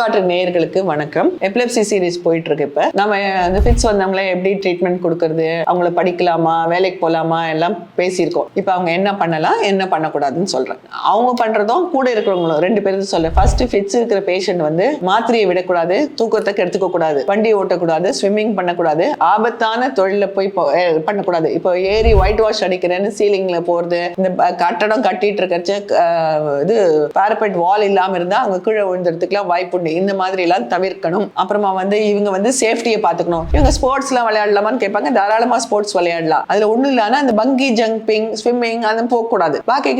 பூங்காற்று நேயர்களுக்கு வணக்கம். Epilepsy series போயிட்டு இருக்கு இப்ப. நம்ம அந்த ஃபிட்ஸ் வந்தவங்களே எப்படி ட்ரீட்மெண்ட் கொடுக்கறது? அவங்கள படிக்கலாமா? வேலைக்கு போலாமா? எல்லாம் பேசியிருக்கோம். இப்போ அவங்க என்ன பண்ணலாம்? என்ன பண்ணக்கூடாதுன்னு சொல்றேன். அவங்க பண்றதும் கூட இருக்கிறவங்களும் ரெண்டு பேரும் சொல்ல ஃபர்ஸ்ட் ஃபிட்ஸ் இருக்கிற பேஷண்ட் வந்து மாத்திரையை விடக்கூடாது தூக்கத்தை கெடுத்துக்க கூடாது வண்டி ஓட்டக்கூடாது ஸ்விம்மிங் பண்ணக்கூடாது ஆபத்தான தொழில போய் பண்ணக்கூடாது. இப்போ ஏறி ஒயிட் வாஷ் அடிக்கிறேன்னு சீலிங்ல போறது இந்த கட்டடம் கட்டிட்டு இருக்கச்சு இது பேரபெட் வால் இல்லாம இருந்தா அவங்க கீழே விழுந்துறதுக்குலாம் வாய்ப்பு இருக்குது இந்த மாதிரி எல்லாம் தவிர்க்கணும். அப்புறமா வந்து இவங்க வந்து சேஃப்டியை பார்த்துக்கணும். இவங்க ஸ்போர்ட்ஸ்லாம் விளையாடலாமான்னு கேட்பாங்க. தாராளமாக ஸ்போர்ட்ஸ் விளையாடலாம். அதில் ஒன்றும் இல்லைன்னா அந்த பங்கி ஜம்பிங் ஸ்விம்மிங் அந்த போகக்கூடாது. பாக்கி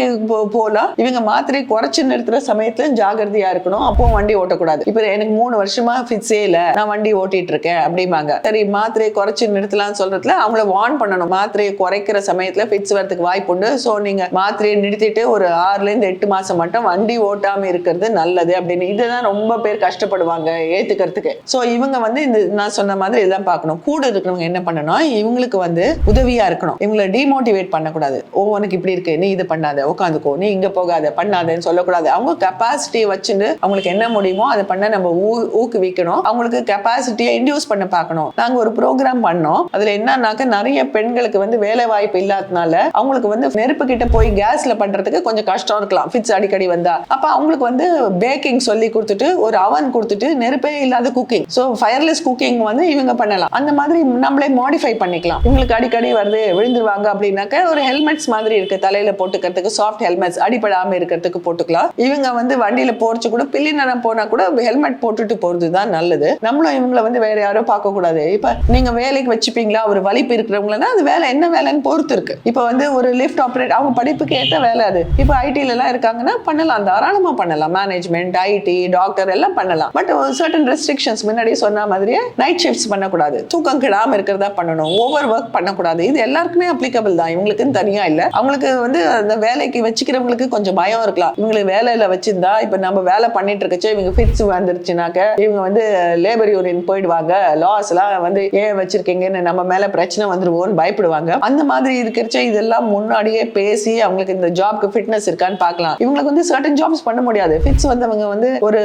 போகலாம். இவங்க மாத்திரை குறைச்சி நிறுத்துற சமயத்தில் ஜாகிரதையாக இருக்கணும். அப்போ வண்டி ஓட்டக்கூடாது. இப்போ எனக்கு மூணு வருஷமா ஃபிட்ஸே இல்லை. நான் வண்டி ஓட்டிட்டு இருக்கேன் அப்படிம்பாங்க. சரி மாத்திரையை குறைச்சி நிறுத்தலாம்னு சொல்றதுல அவங்கள வார்ன் பண்ணணும். மாத்திரையை குறைக்கிற சமயத்தில் ஃபிட்ஸ் வரதுக்கு வாய்ப்பு உண்டு. ஸோ நீங்க மாத்திரையை நிறுத்திட்டு ஒரு ஆறுலேருந்து எட்டு மாசம் மட்டும் வண்டி ஓட்டாமல் இருக்கிறது நல்லது அப்படின்னு. இதுதான் ரொம்ப பேர் கஷ்டப்படுவாங்க ஏத்துக்கிறதுக்கு. ஸோ இவங்க வந்து இந்த நான் சொன்ன மாதிரி இதெல்லாம் பார்க்கணும். கூட இருக்கிறவங்க என்ன பண்ணணும் இவங்களுக்கு வந்து உதவியா இருக்கணும். இவங்களை டிமோட்டிவேட் பண்ணக்கூடாது. ஓ உனக்கு இப்படி இருக்கு. நீ இது பண்ணாத. உட்காந்துக்கோ நீ இங்க போகாத. பண்ணாதன்னு சொல்லக்கூடாது. அவங்க கெப்பாசிட்டியை வச்சுட்டு அவங்களுக்கு என்ன முடியுமோ அதை பண்ண நம்ம ஊ- ஊக்குவிக்கணும். அவங்களுக்கு கெப்பாசிட்டியை இன்டியூஸ் பண்ண பார்க்கணும். நாங்க ஒரு ப்ரோக்ராம் பண்ணோம். அதுல என்னன்னாக்க நிறைய பெண்களுக்கு வந்து வேலை வாய்ப்பு இல்லாதனால அவங்களுக்கு வந்து நெருப்பு கிட்ட போய் கேஸ்ல பண்றதுக்கு கொஞ்சம் கஷ்டம் இருக்கலாம். ஃபிட்ஸ் அடிக்கடி வந்தா. அப்ப அவங்களுக்கு வந்து பேக்கிங் சொல்லி கொடுத்துட்டு ஒரு அவன் கொடுத்துட்டு நெருப்பே இல்லாத குக்கிங் ஸோ ஃபயர்லெஸ் குக்கிங் வந்து இவங்க பண்ணலாம். அந்த மாதிரி நம்மளே மாடிஃபை பண்ணிக்கலாம். உங்களுக்கு அடிக்கடி வருது விழுந்துருவாங்க அப்படின்னாக்க ஒரு ஹெல்மெட்ஸ் மாதிரி இருக்கு. தலையில போட்டுக்கிறதுக்கு சாஃப்ட் ஹெல்மெட்ஸ் அடிப்படாமல் இருக்கிறதுக்கு போட்டுக்கலாம். இவங்க வந்து வண்டியில போறச்சு கூட பில்லி நேரம் போனா கூட ஹெல்மெட் போட்டுட்டு போறது தான் நல்லது. நம்மளும் இவங்களை வந்து வேற யாரும் பார்க்க கூடாது இப்ப நீங்க வேலைக்கு வச்சுப்பீங்களா? ஒரு வலிப்பு இருக்கிறவங்களா அது வேலை என்ன வேலைன்னு பொறுத்து இருக்கு. இப்ப வந்து ஒரு லிஃப்ட் ஆப்ரேட் அவங்க படிப்புக்கு ஏற்ற வேலை அது. இப்போ ஐடில எல்லாம் இருக்காங்கன்னா பண்ணலாம். தாராளமா பண்ணலாம். மேனேஜ்மெண்ட் ஐடி டாக்டர் எல்லாம் பண்ணலாம். பட் சர்டன் ரெஸ்ட்ரிக்ஷன்ஸ் முன்னாடி சொன்ன மாதிரியே நைட் ஷிஃப்ட்ஸ் பண்ணக்கூடாது. தூக்கம் கிடாம இருக்கிறதா பண்ணணும். ஓவர் ஒர்க் பண்ணக்கூடாது. இது எல்லாருக்குமே அப்ளிகபிள் தான். இவங்களுக்குன்னு தனியா இல்ல. அவங்களுக்கு வந்து அந்த வேலைக்கு வச்சுக்கிறவங்களுக்கு கொஞ்சம் பயம் இருக்கலாம். இவங்களுக்கு வேலையில வச்சிருந்தா இப்ப நம்ம வேலை பண்ணிட்டு இருக்கச்சே இவங்க ஃபிட்ஸ் வந்துருச்சுனாக்க இவங்க வந்து லேபர் யூனியன் போயிடுவாங்க. லாஸ் எல்லாம் வந்து ஏன் வச்சிருக்கீங்கன்னு நம்ம மேல பிரச்சனை வந்துருவோம்னு பயப்படுவாங்க. அந்த மாதிரி இருக்கிறச்ச இதெல்லாம் முன்னாடியே பேசி அவங்களுக்கு இந்த ஜாப்க்கு ஃபிட்னஸ் இருக்கான்னு பார்க்கலாம். இவங்களுக்கு வந்து சர்டன் ஜாப்ஸ் பண்ண முடியாது. ஃபிட்ஸ் வந்தவங்க வந்து ஒரு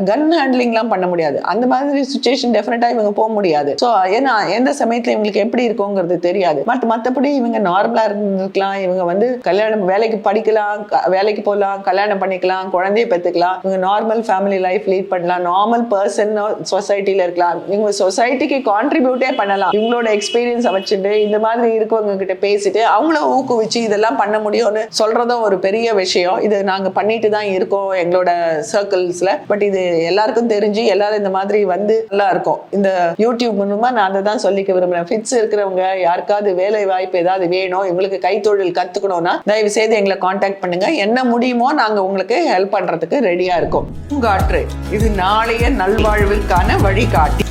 கன் ஹேண்ட்லிங்லாம் பண்ண முடியாது. அந்த மாதிரி சுச்சுவேஷன் டெஃபினட்டாக இவங்க போக முடியாது. ஸோ ஏன்னா எந்த சமயத்தில் இவங்களுக்கு எப்படி இருக்குங்கிறது தெரியாது. பட் மற்றபடி இவங்க நார்மலாக இருந்திருக்கலாம். இவங்க வந்து கல்யாணம் வேலைக்கு படிக்கலாம் க- வேலைக்கு போகலாம் கல்யாணம் பண்ணிக்கலாம் குழந்தைய பெற்றுக்கலாம். இவங்க நார்மல் ஃபேமிலி லைஃப் லீட் பண்ணலாம். நார்மல் பர்சன் சொசைட்டியில் இருக்கலாம். இவங்க சொசைட்டிக்கு கான்ட்ரிபியூட்டே பண்ணலாம். இவங்களோட எக்ஸ்பீரியன்ஸை வச்சுட்டு இந்த மாதிரி இருக்கவங்க கிட்ட பேசிட்டு அவங்கள ஊக்குவிச்சு இதெல்லாம் பண்ண முடியும்னு சொல்றதும் ஒரு பெரிய விஷயம். இது நாங்கள் பண்ணிட்டு தான் இருக்கோம் எங்களோட சர்க்கிள்ஸில் பட் இது எல்லாருக்கும் தெரிஞ்சு எல்லாரும் இந்த மாதிரி வந்து நல்லா இருக்கும். இந்த யூடியூப் மூலமா நான் அதை தான் சொல்லிக்க விரும்புறேன். ஃபிட்ஸ் இருக்கிறவங்க யாருக்காவது வேலை வாய்ப்பு ஏதாவது வேணும் இவங்களுக்கு கைத்தொழில் கத்துக்கணும்னா தயவு செய்து எங்களை காண்டாக்ட் பண்ணுங்க. என்ன முடியுமோ நாங்க உங்களுக்கு ஹெல்ப் பண்றதுக்கு ரெடியா இருக்கோம். பூங்காற்று இது நாளைய நல்வாழ்விற்கான வழிகாட்டி.